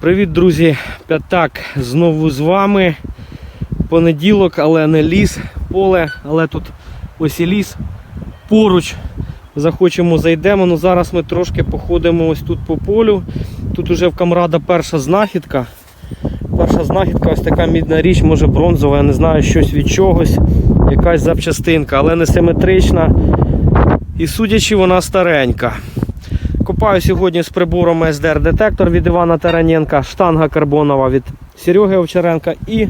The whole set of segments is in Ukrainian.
Привіт, друзі! П'ятак знову з вами. Понеділок, але не ліс, поле, але тут ось і ліс поруч. Захочемо, зайдемо. Ну зараз ми трошки походимо ось тут по полю. Тут уже в камрада перша знахідка. Перша знахідка ось така мідна річ, може бронзова, я не знаю, щось від чогось, якась запчастинка, але не симетрична. І судячи, вона старенька. Копаю сьогодні з прибором SDR детектор від Івана Тараненка, штанга карбонова від Сереги Овчаренка і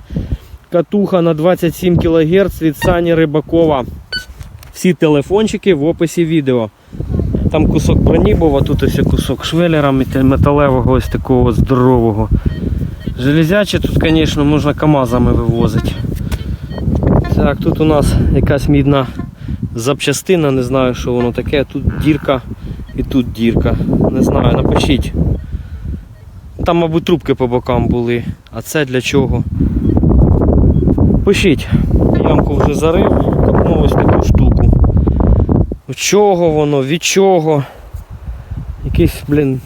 катуха на 27 кГц від Сані Рибакова. Всі телефончики в описі відео. Там кусок броні тут ось кусок швелера металевого, ось такого здорового. Железяче тут, звісно, можна КАМАЗами вивозити. Так, тут у нас якась мідна запчастина, не знаю, що воно таке. Тут дірка і тут дірка. Не знаю, напишіть. Там, мабуть, трубки по бокам були. А це для чого? Пишіть. Ямку вже зарив, копнув ось таку штуку. Від чого воно, від чого? Якийсь, блін.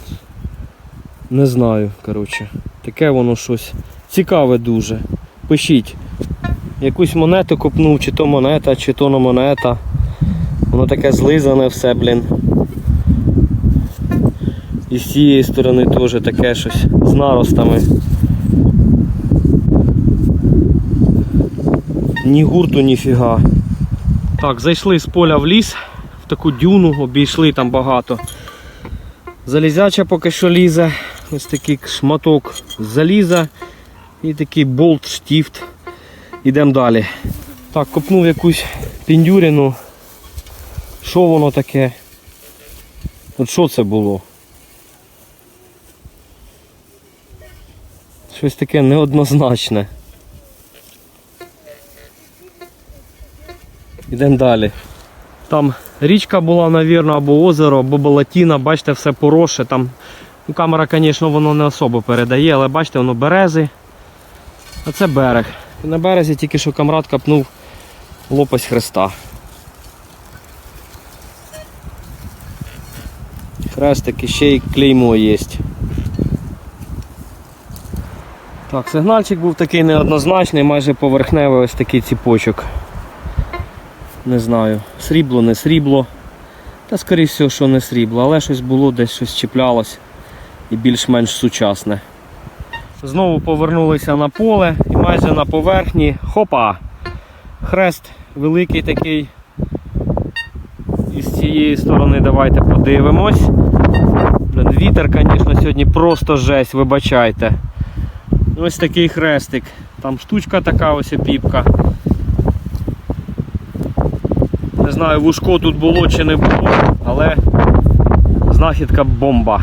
Не знаю, коротше. Таке воно щось цікаве дуже. Пишіть. Якусь монету копнув, чи то монета, чи то не монета. Воно таке злизане все, блін. І з цієї сторони теж таке щось з наростами. Ні гурту, ні фіга. Так, зайшли з поля в ліс, в таку дюну, обійшли там багато. Залізяча поки що лізе. Ось такий шматок заліза і такий болт штіфт. Ідемо далі. Так, копнув якусь піндюрину. Що воно таке? От що це було? Щось таке неоднозначне. Йдемо далі. Там річка була, мабуть, або озеро, або болотіна, бачите, все поросше. Там ну, камера, звісно, воно не особо передає, але бачите, воно берези. А це берег. На березі тільки що камрад капнув лопасть хреста. Хрестик і ще й клеймо є. Так, сигнальчик був такий неоднозначний, майже поверхневий ось такий ціпочок. Не знаю, срібло, не срібло. Та скоріше всього, що не срібло, але щось було, десь щось чіплялось і більш-менш сучасне. Знову повернулися на поле і майже на поверхні. Хопа! Хрест великий такий. І з цієї сторони давайте подивимось. Вітер, звісно, сьогодні просто жесть, вибачайте. Ось такий хрестик. Там штучка така ось опіпка. Не знаю, вушко тут було чи не було, але знахідка бомба.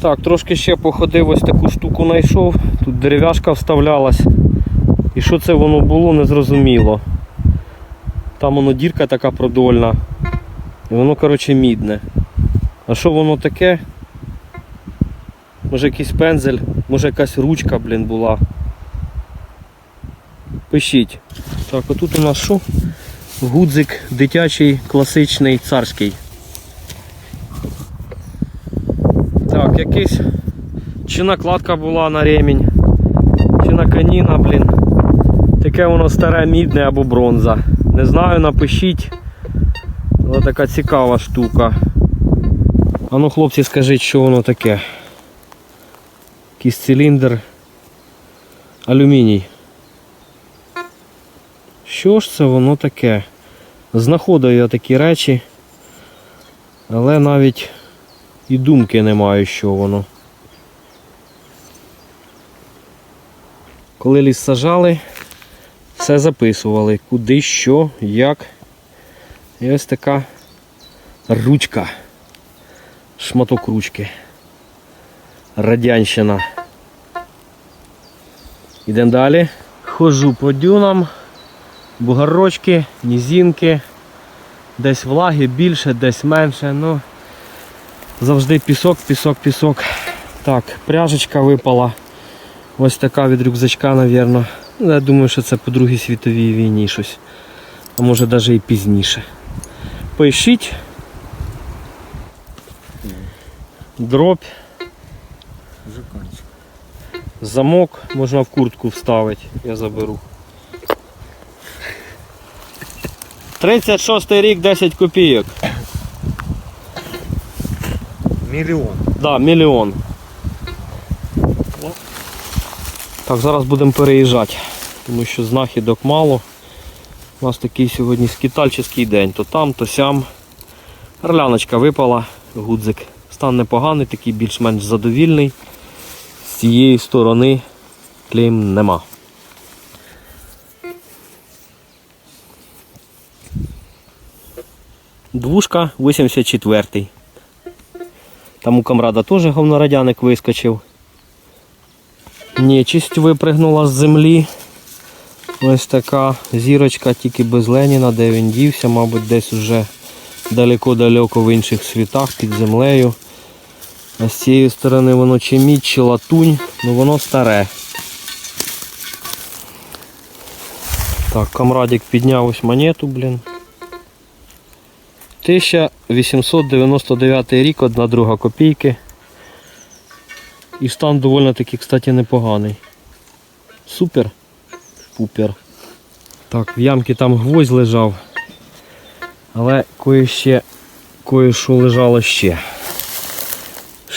Так, трошки ще походив, ось таку штуку знайшов. Тут дерев'яшка вставлялась. І що це воно було, не зрозуміло. Там воно дірка така продольна. І воно, коротше, мідне. А що воно таке? Може якийсь пензель, може якась ручка, блін, була. Пишіть. Так, а тут у нас що? Гудзик дитячий, класичний, царський. Так, якийсь чи накладка була на ремінь, чи на каніна, блін. Таке воно старе мідне або бронза. Не знаю, напишіть. Але така цікава штука. А ну хлопці скажіть, що воно таке. Якийсь циліндр. Алюміній. Що ж це воно таке? Знаходив я такі речі, але навіть і думки не маю, що воно. Коли ліс сажали, все записували, куди, що, як. І ось така ручка. Шматок ручки. Радянщина. Йдемо далі. Хожу по дюнам, бугорочки, нізінки. Десь влаги більше, десь менше. Ну, завжди пісок, пісок, пісок. Так, пряжечка випала. Ось така від рюкзачка, мабуть. Ну, Я думаю, що це по Другій світовій війні щось. А може навіть і пізніше. Пишіть. Дробь. Замок можна в куртку вставити, я заберу. 36 рік 10 копійок. Мільйон. Да, мільйон. Так, зараз будемо переїжджати, тому що знахідок мало. У нас такий сьогодні скітальчий день. То там, то сям. Орляночка випала, гудзик. Стан непоганий, такий більш-менш задовільний. Цієї сторони клейм нема. Двушка 84. Там у камрада теж говнорадяник вискочив. Нечисть випригнула з землі. Ось така зірочка, тільки без Леніна, де він дівся, мабуть, десь уже далеко-далеко в інших світах під землею. А з цієї сторони воно чи мідь, чи латунь, ну воно старе. Так, камрадик підняв ось монету, блін. 1899 рік, одна друга копійки. І стан доволі таки, кстати, непоганий. Супер. Пупер. Так, в ямці там гвоздь лежав. Але кое ще кое-що лежало ще.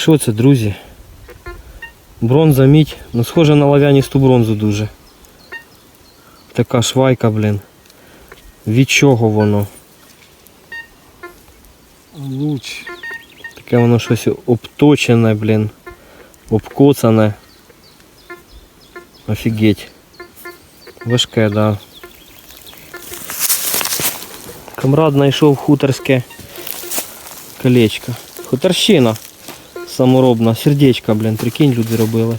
Що це, друзі? Бронза мідь. Ну схоже на лав'яністу бронзу дуже. Така швайка, блін. Від чого воно? Луч. Таке воно щось обточене, блін. Обкоцане. Офігеть. Важке, да. Камрад знайшов хуторське колечко. Хуторщина саморобна, сердечко, блін, прикинь, люди робили.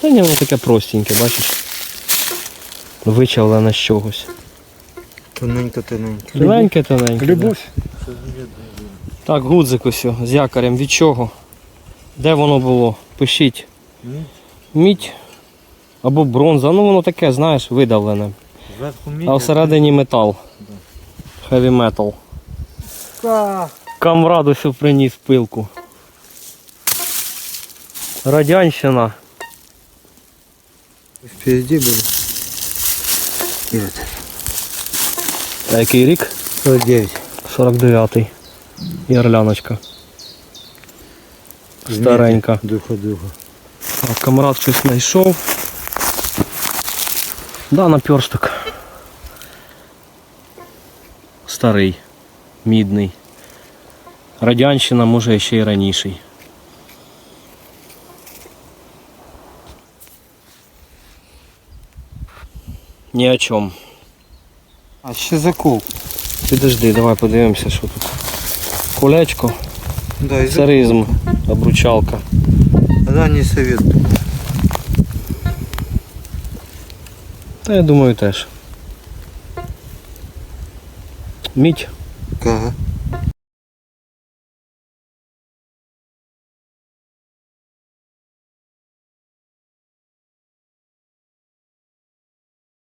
Та ні, воно таке простеньке, бачиш. Вичавлене з чогось. Тоненько, тоненько. Тоненьке, тоненьке. да. Любов. Так, гудзик ось з якорем. Від чого? Де воно було? Пишіть. Мідь або бронза. Ну воно таке, знаєш, видавлене. А всередині метал. Heavy metal. Ка. Камрад приніс пилку. Радянщина. Впереди были. И вот. А який рік? 49. 49-й. І орляночка. Старенька. Духа, духа. Так, камрад щось знайшов. Да, наперсток. Старий, мідний. Радянщина може ще й раніший. Ні о чому. А ще закуп. Підожди, давай подивимося, що тут. Колечко, Да, царизм, обручалка. Ранний совет. Та я думаю теж. Мідь Ага.